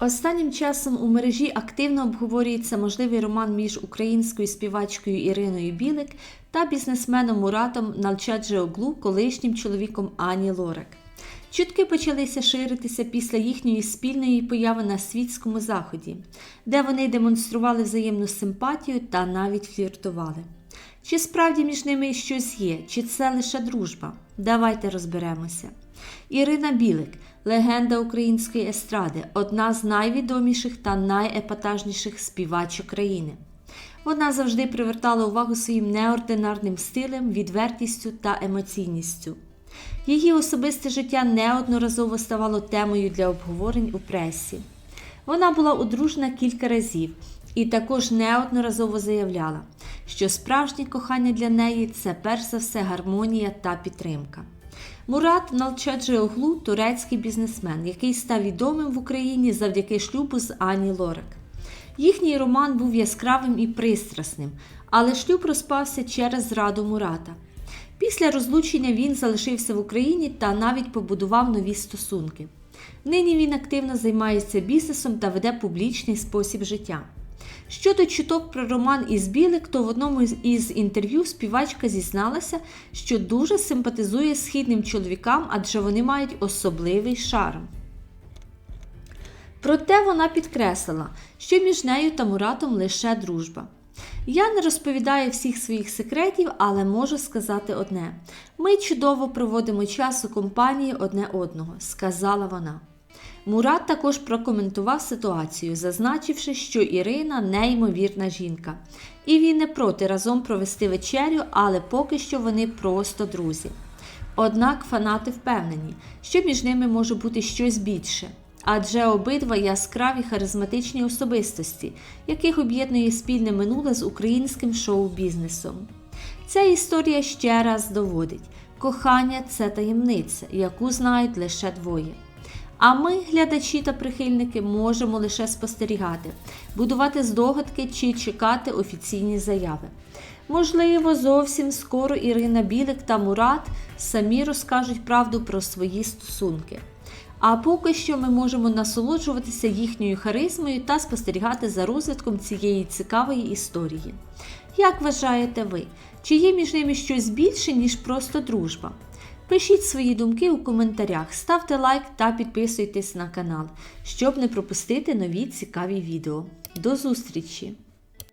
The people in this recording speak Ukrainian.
Останнім часом у мережі активно обговорюється можливий роман між українською співачкою Іриною Білик та бізнесменом Муратом Налчаджеоглу, колишнім чоловіком Ані Лорак. Чутки почалися ширитися після їхньої спільної появи на світському заході, де вони демонстрували взаємну симпатію та навіть фліртували. Чи справді між ними щось є, чи це лише дружба? Давайте розберемося. Ірина Білик, легенда української естради, одна з найвідоміших та найепатажніших співачок країни. Вона завжди привертала увагу своїм неординарним стилем, відвертістю та емоційністю. Її особисте життя неодноразово ставало темою для обговорень у пресі. Вона була одружена кілька разів і також неодноразово заявляла, що справжнє кохання для неї це перш за все гармонія та підтримка. Мурат Налчаджеоглу – турецький бізнесмен, який став відомим в Україні завдяки шлюбу з Ані Лорак. Їхній роман був яскравим і пристрасним, але шлюб розпався через зраду Мурата. Після розлучення він залишився в Україні та навіть побудував нові стосунки. Нині він активно займається бізнесом та веде публічний спосіб життя. Щодо чуток про роман із Білик, то в одному із інтерв'ю співачка зізналася, що дуже симпатизує східним чоловікам, адже вони мають особливий шарм. Проте вона підкреслила, що між нею та Муратом лише дружба. Я не розповідаю всіх своїх секретів, але можу сказати одне: ми чудово проводимо час у компанії одне одного, сказала вона. Мурат також прокоментував ситуацію, зазначивши, що Ірина неймовірна жінка, і він не проти разом провести вечерю, але поки що вони просто друзі. Однак фанати впевнені, що між ними може бути щось більше, адже обидва яскраві харизматичні особистості, яких об'єднує спільне минуле з українським шоу-бізнесом. Ця історія ще раз доводить: кохання це таємниця, яку знають лише двоє. А ми, глядачі та прихильники, можемо лише спостерігати, будувати здогадки чи чекати офіційні заяви. Можливо, зовсім скоро Ірина Білик та Мурат самі розкажуть правду про свої стосунки. А поки що ми можемо насолоджуватися їхньою харизмою та спостерігати за розвитком цієї цікавої історії. Як вважаєте ви, чи є між ними щось більше, ніж просто дружба? Пишіть свої думки у коментарях, ставте лайк та підписуйтесь на канал, щоб не пропустити нові цікаві відео. До зустрічі!